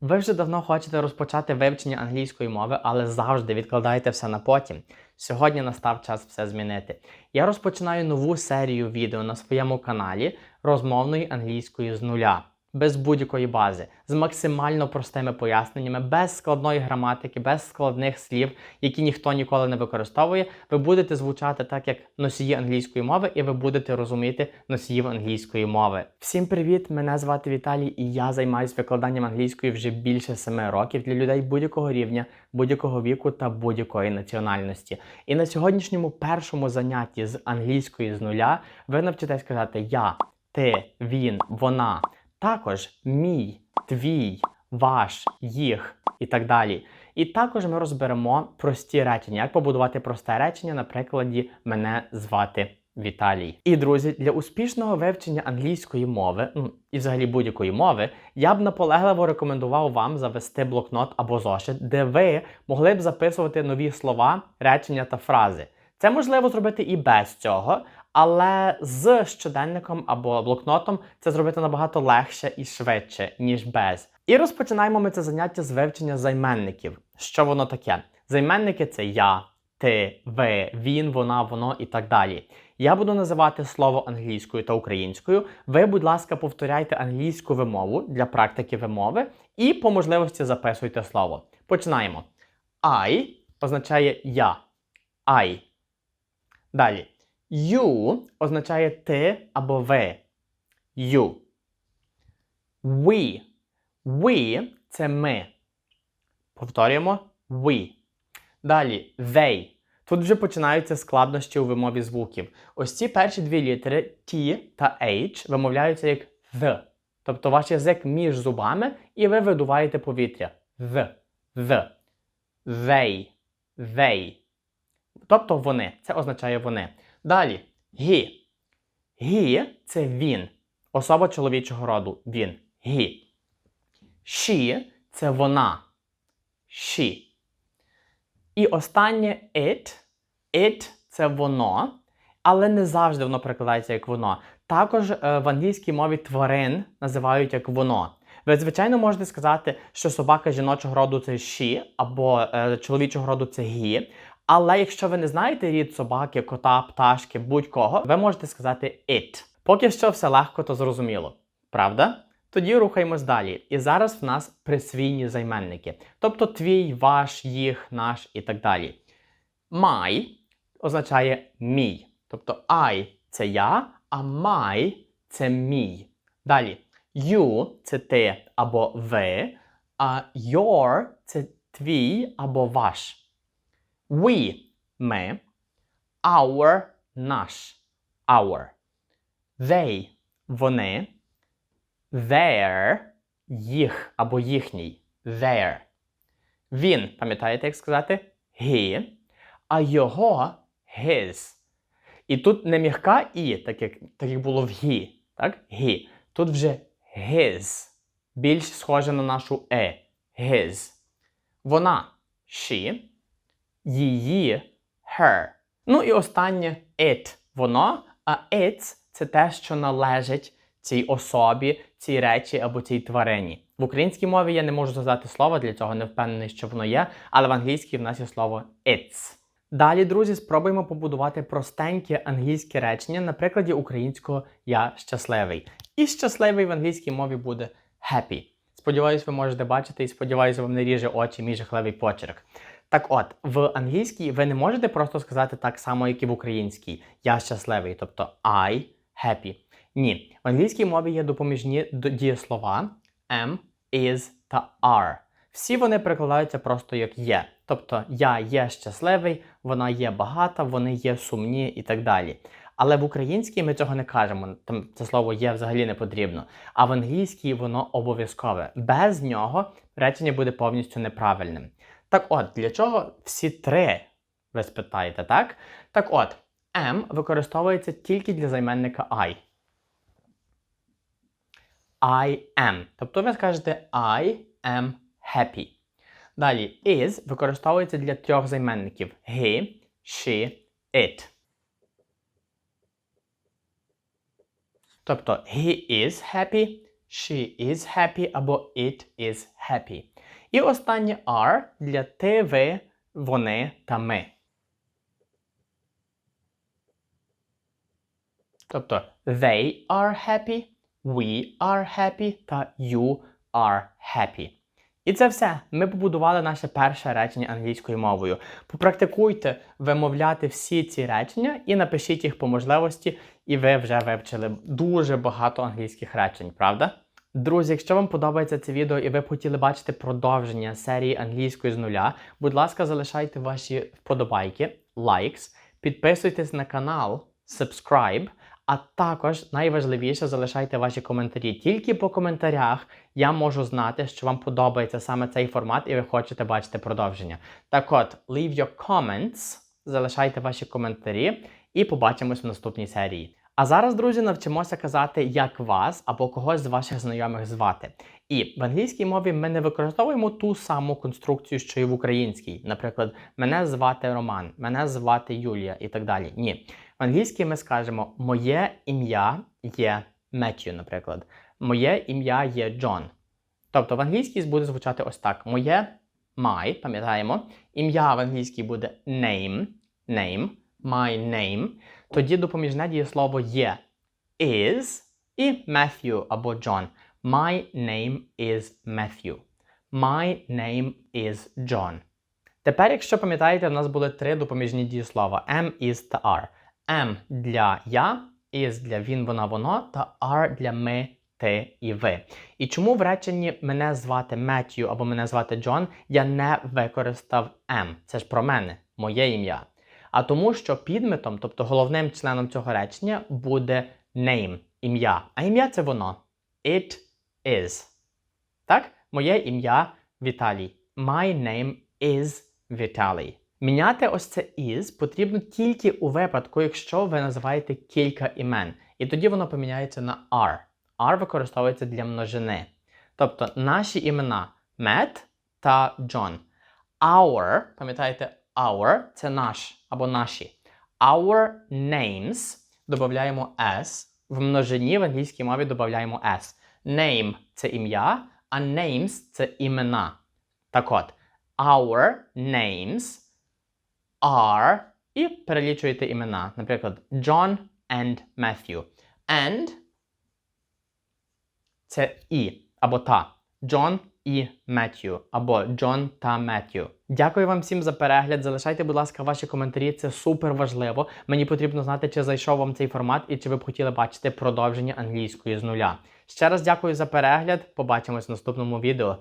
Ви вже давно хочете розпочати вивчення англійської мови, але завжди відкладаєте все на потім. Сьогодні настав час все змінити. Я розпочинаю нову серію відео на своєму каналі розмовної англійської з нуля, без будь-якої бази, з максимально простими поясненнями, без складної граматики, без складних слів, які ніхто ніколи не використовує. Ви будете звучати так, як носії англійської мови, і ви будете розуміти носіїв англійської мови. Всім привіт! Мене звати Віталій, і я займаюся викладанням англійської вже більше семи років для людей будь-якого рівня, будь-якого віку та будь-якої національності. І на сьогоднішньому першому занятті з англійської з нуля ви навчитесь казати я, ти, він, вона, також мій, твій, ваш, їх і так далі. І також ми розберемо прості речення, як побудувати просте речення на прикладі мене звати Віталій. І друзі, для успішного вивчення англійської мови, ну і взагалі будь-якої мови, я б наполегливо рекомендував вам завести блокнот або зошит, де ви могли б записувати нові слова, речення та фрази. Це можливо зробити і без цього, але з щоденником або блокнотом це зробити набагато легше і швидше, ніж без. І розпочинаємо ми це заняття з вивчення займенників. Що воно таке? Займенники це я, ти, ви, він, вона, воно і так далі. Я буду називати слово англійською та українською. Ви, будь ласка, повторяйте англійську вимову для практики вимови і по можливості записуйте слово. Починаємо. I означає я. I. Далі. You означає ти або ви. You. We. We це ми. Повторюємо we. Далі they. Тут вже починаються складнощі у вимові звуків. Ось ці перші дві літери T та H вимовляються як the. Тобто ваш язик між зубами, і ви видуваєте повітря. The. The. They. They. Тобто вони. Це означає вони. Далі. He. He це він. Особа чоловічого роду. Він. He. She це вона. She. І останнє it. It це воно, але не завжди воно перекладається як воно. Також е, в англійській мові тварин називають як воно. Ви, звичайно, можете сказати, що собака жіночого роду це she, або е, чоловічого роду це he. Але якщо ви не знаєте рід собаки, кота, пташки, будь-кого, ви можете сказати it. Поки що все легко та зрозуміло. Правда? Тоді рухаємось далі. І зараз в нас присвійні займенники. Тобто твій, ваш, їх, наш і так далі. My означає мій. Тобто I це я, а my це мій. Далі. You це ти або ви, а your це твій або ваш. We ми, our наш. Our. They вони, their їх або їхній. Their. Він, пам'ятаєте, як сказати? He, а його his. І тут не м'яка і, так як, так як було в he. Так? He. Тут вже his. Більш схоже на нашу е. His. Вона she її her. Ну і останнє it воно, а its це те, що належить цій особі, цій речі або цій тварині. В українській мові я не можу сказати слово, для цього не впевнений, що воно є, але в англійській в нас є слово its. Далі, друзі, спробуємо побудувати простеньке англійське речення на прикладі українського я щасливий. І щасливий в англійській мові буде happy. Сподіваюсь, ви можете бачити і сподіваюся, вам не ріже очі мій жахливий почерк. Так от, в англійській ви не можете просто сказати так само, як і в українській. Я щасливий, тобто I happy. Ні. В англійській мові є допоміжні дієслова am, is та are. Всі вони перекладаються просто як є. Тобто я є щасливий, вона є багата, вони є сумні і так далі. Але в українській ми цього не кажемо. Там це слово є взагалі не потрібно. А в англійській воно обов'язкове. Без нього речення буде повністю неправильним. Так от, для чого всі три? Ви спитаєте, так? Так от, am використовується тільки для займенника I. I am. Тобто ви скажете I am happy. Далі is використовується для трьох займенників: he, she, it. Тобто he is happy, she is happy або it is happy. І останнє are для ти, ви, вони та ми. Тобто they are happy, we are happy та you are happy. І це все. Ми побудували наше перше речення англійською мовою. Попрактикуйте вимовляти всі ці речення і напишіть їх по можливості, і ви вже вивчили дуже багато англійських речень, правда? Друзі, якщо вам подобається це відео і ви б хотіли бачити продовження серії англійської з нуля, будь ласка, залишайте ваші вподобайки, лайкс, підписуйтесь на канал, subscribe, а також найважливіше залишайте ваші коментарі. Тільки по коментарях я можу знати, що вам подобається саме цей формат і ви хочете бачити продовження. Так от, leave your comments, залишайте ваші коментарі і побачимось в наступній серії. А зараз, друзі, навчимося казати, як вас або когось з ваших знайомих звати. І в англійській мові ми не використовуємо ту саму конструкцію, що і в українській. Наприклад, мене звати Роман, мене звати Юлія і так далі. Ні. В англійській ми скажемо моє ім'я є Меттью, наприклад. Моє ім'я є Джон. Тобто в англійській буде звучати ось так: моє my, пам'ятаємо, ім'я в англійській буде name, name, my name. Тоді допоміжне дієслово є is і Matthew або John. My name is Matthew. My name is John. Тепер, якщо пам'ятаєте, в нас були три допоміжні дієслова am, is та are. Am для я, is для він, вона, воно та are для ми, ти і ви. І чому в реченні мене звати Меттью або мене звати Джон я не використав am? Це ж про мене, моє ім'я. А тому, що підметом, тобто головним членом цього речення, буде name, ім'я. А ім'я це воно. It is. Так? Моє ім'я Віталій. My name is Віталій. Міняти ось це is потрібно тільки у випадку, якщо ви називаєте кілька імен. І тоді воно поміняється на are. Are використовується для множини. Тобто наші імена Matt та John. Our, пам'ятаєте, our це наш або наші. Our names додаємо s. В множині в англійській мові додаємо s. Name це ім'я, а names це імена. Так от, our names are і перелічуєте імена. Наприклад, John and Matthew. And це і або та. John і Меттю або Джон та Меттю. Дякую вам всім за перегляд. Залишайте, будь ласка, ваші коментарі. Це супер важливо. Мені потрібно знати, чи зайшов вам цей формат і чи ви б хотіли бачити продовження англійської з нуля. Ще раз дякую за перегляд. Побачимось в наступному відео.